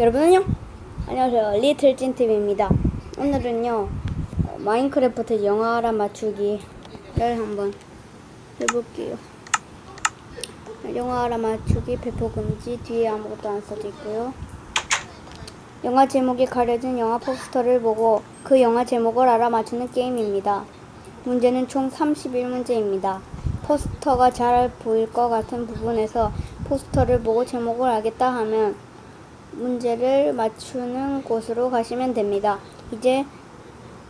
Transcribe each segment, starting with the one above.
여러분 안녕. 안녕하세요. 리틀 찐팀입니다. 오늘은요 어, 마인크래프트 영화라 맞추기를 한번 해볼게요. 영화라 맞추기 배포 금지 뒤에 아무것도 안 써져 있고요. 영화 제목이 가려진 영화 포스터를 보고 그 영화 제목을 알아 맞추는 게임입니다. 문제는 총 31문제입니다. 포스터가 잘 보일 것 같은 부분에서 포스터를 보고 제목을 알겠다 하면 문제를 맞추는 곳으로 가시면 됩니다. 이제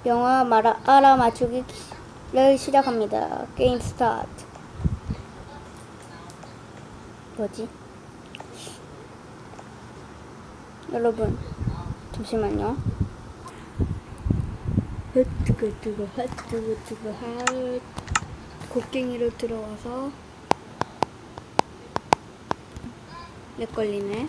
영화 말아, 알아 맞추기를 시작합니다. 게임 스타트. 뭐지? 여러분, 잠시만요. 뜨거 뜨거 핫 뜨거 뜨거 핫 곡괭이로 들어와서 렉 걸리네.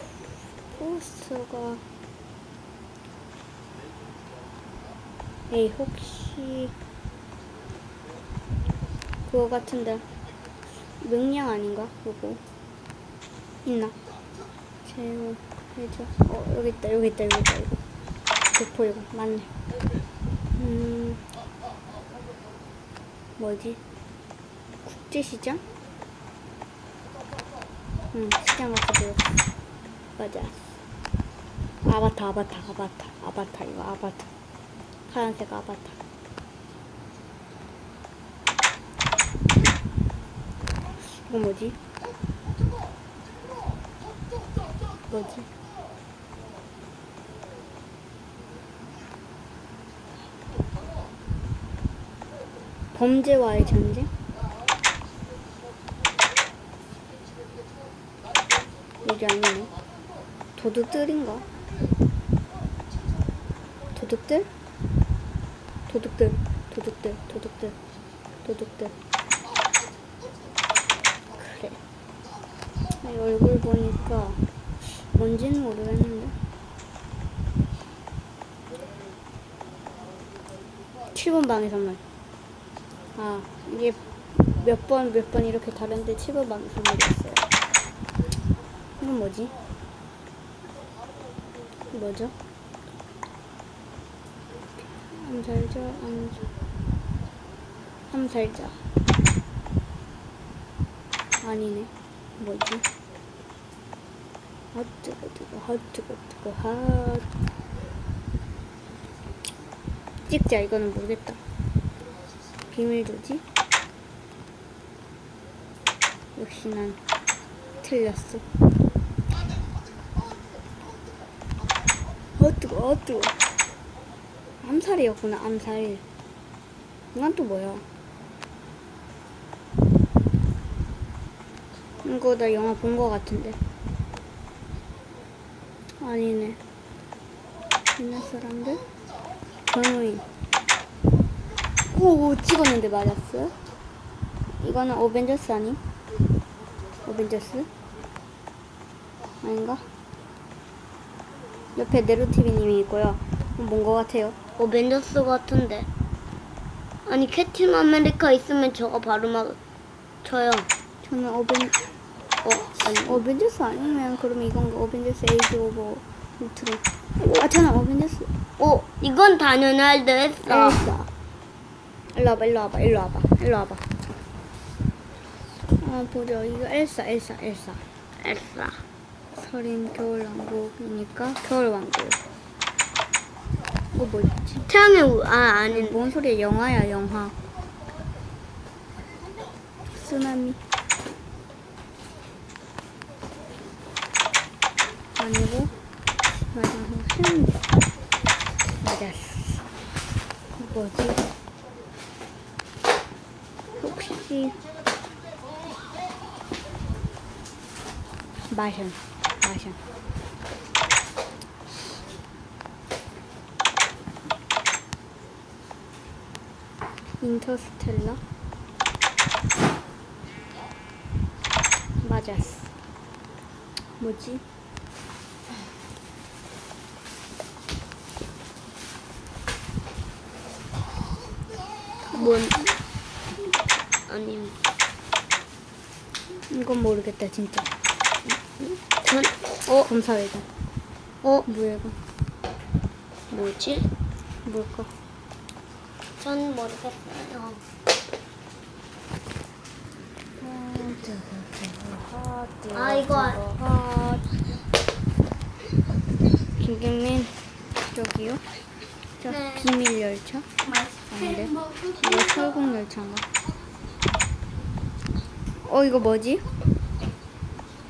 포스가 에이 혹시 그거 같은데. 명량 아닌가? 그거? 있나? 제목 해줘. 어 여기 있다 여기 있다 여기 있다 이거 대포 이거. 맞네. 음 뭐지? 국제시장? 응 시장 같아 보여 맞아 아바타 아바타 아바타 아바타 이거 아바타 파란색 아바타 이거 뭐지 뭐지 범죄와의 전쟁? 이게 아니네. 도둑들인가? 도둑들? 도둑들, 도둑들, 도둑들, 도둑들. 그래. 이 얼굴 보니까 뭔지는 모르겠는데. 7번 방의 선물. 아, 이게 몇 번, 몇 번 이렇게 다른데 7번 방의 선물이었어요. 이건 뭐지? 뭐죠? 암 살자, 암살. 암살자. 아니네. 뭐지? 핫 뜨거 뜨거 핫 뜨거 뜨거 핫 찍자 이거는 모르겠다 비밀 조지 역시 난 틀렸어 어 뜨거 어 뜨거 암살이었구나 암살 이건 또 뭐야 이거 나 영화 본 거 같은데 아니네. 옛날 사람들? 변호인. 오, 찍었는데 맞았어? 이거는 어벤져스 아니? 어벤져스? 아닌가? 옆에 네로티비님이 있고요. 뭔 거 같아요? 어벤져스 같은데. 아니 캡틴 아메리카 있으면 저거 바로 막 쳐요. 저는 어벤, 어 아니 어벤져스 아니면 그러면 이건가? 어벤져스 에이지 오버 울트론. 아, 저는 어벤져스. 어 이건 당연할 듯. 어. 엘사. 일로 와봐, 일로 와봐, 일로 와봐, 일로 와봐. 어, 보자. 이거 엘사, 엘사, 엘사. 엘사. 서린 겨울왕국이니까 겨울왕국. 어, 뭐지? 태양의 우, 아 아니 뭔 소리야? 영화야, 영화. 쓰나미. 아니고, 마지막 신. 맞았어. 뭐지? 혹시 마션 마션. 인터스텔라? 맞았어. 뭐지? 뭔 아니 이건 모르겠다 진짜. 전 어? 검사회장. 어? 뭐야 이거? 뭐지? 뭘까? 전 모르겠어요. 아, 이거 김경민 저기요? 저 네. 비밀 열차? 아닌데? 이거 설국 열차인가? 어 이거 뭐지?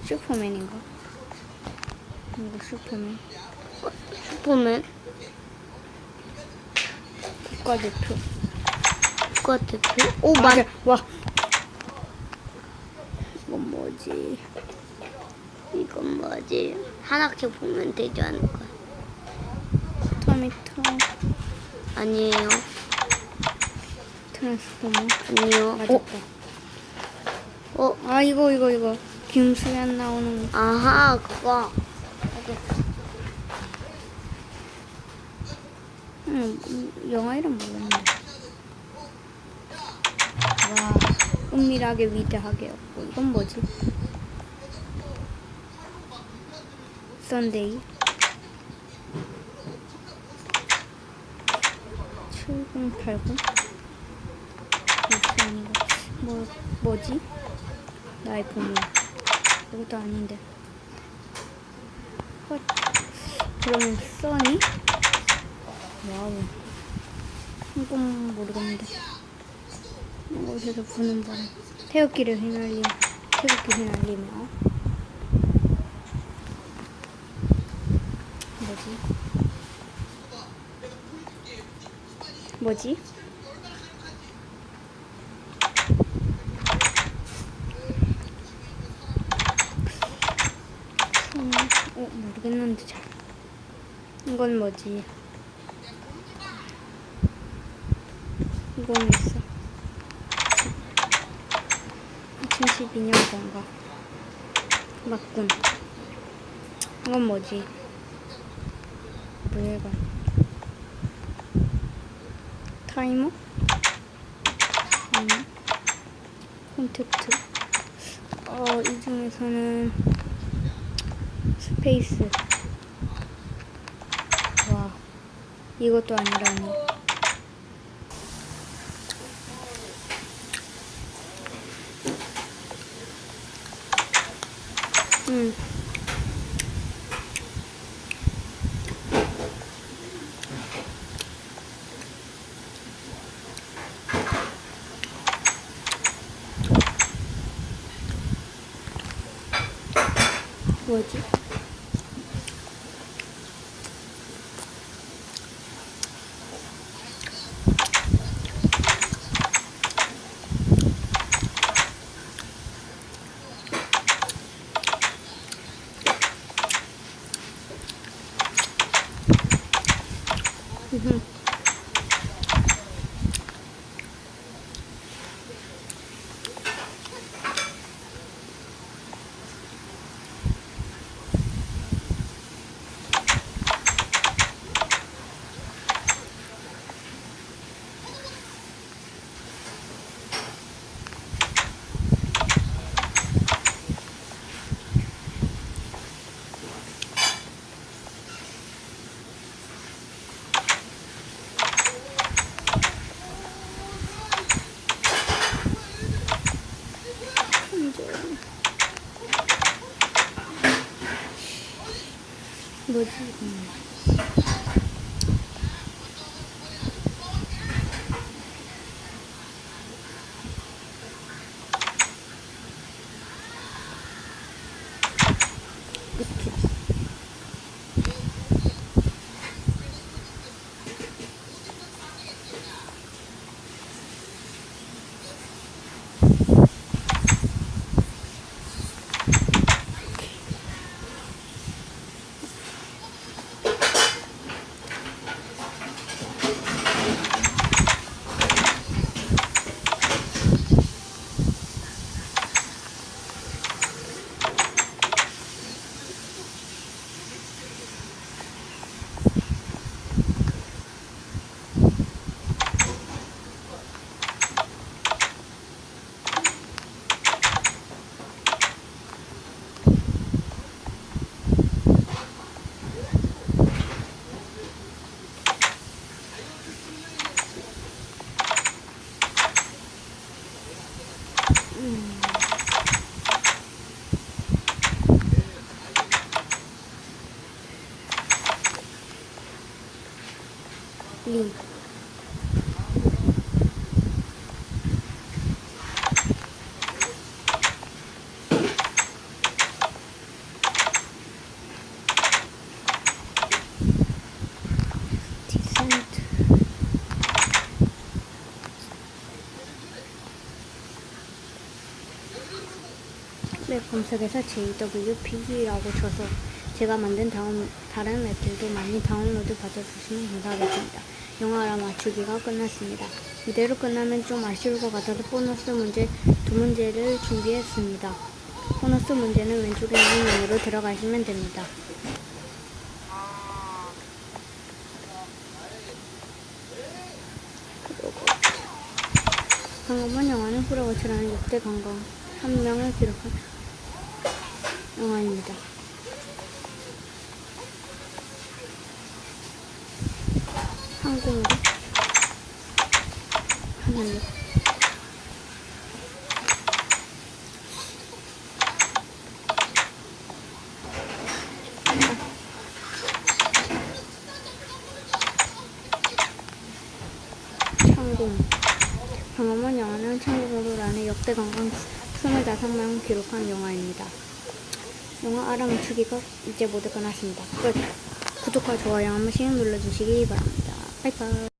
슈퍼맨인가? 이거 슈퍼맨 보면 국가대표 국가대표? 오 맞아 맞아. 와 이건 뭐지? 이건 뭐지? 하나씩 보면 되지 않을까? 터미터 아니에요. 트랜스포머 아니요. 맞았다 어? 어? 아 이거 이거 이거 김수현 나오는 거 아하 그거. 응, 음, 영화 이름 모르는데. 와, 은밀하게 위대하게 없고 이건 뭐지? 썬데이 7080 이거 아니고 뭐 뭐지? 나의 보물 이것도 아닌데. 헛. 그러면 써니? 와우. 이건 모르겠는데. 이곳에서 부는 바람. 태극기를 휘날림. 태극기 휘날리며. 뭐지? 뭐지? 음, 어, 모르겠는데 잘. 이건 뭐지? 이건 있어. 2012년 건가? 맞군. 이건 뭐지? 뭐야 이건? 타이머? 아니. 콘택트. 어, 이 중에서는 스페이스. 와, 이것도 아니라니. 응. 뭐 지? 음 뭐지? 음. 이렇게. 리. 디센트. 웹 검색에서 JWPG라고 쳐서 제가 만든 다음, 다른 앱들도 많이 다운로드 받아주시면 감사하겠습니다. 영화라 맞추기가 끝났습니다. 이대로 끝나면 좀 아쉬울 것 같아서 보너스 문제 두 문제를 준비했습니다. 보너스 문제는 왼쪽에 있는 메뉴로 들어가시면 됩니다. 방금은 영화는 후라워치라는 역대 관광 한 명을 기록한 영화입니다. 항공으로 하늘로 창공 방어문 영화는 창공으로라는 역대 관광 25명 기록한 영화입니다. 영화 알아맞추기가 이제 모두 끝났습니다. 끝! 구독과 좋아요 한 번씩 눌러주시기 바랍니다. 바이바이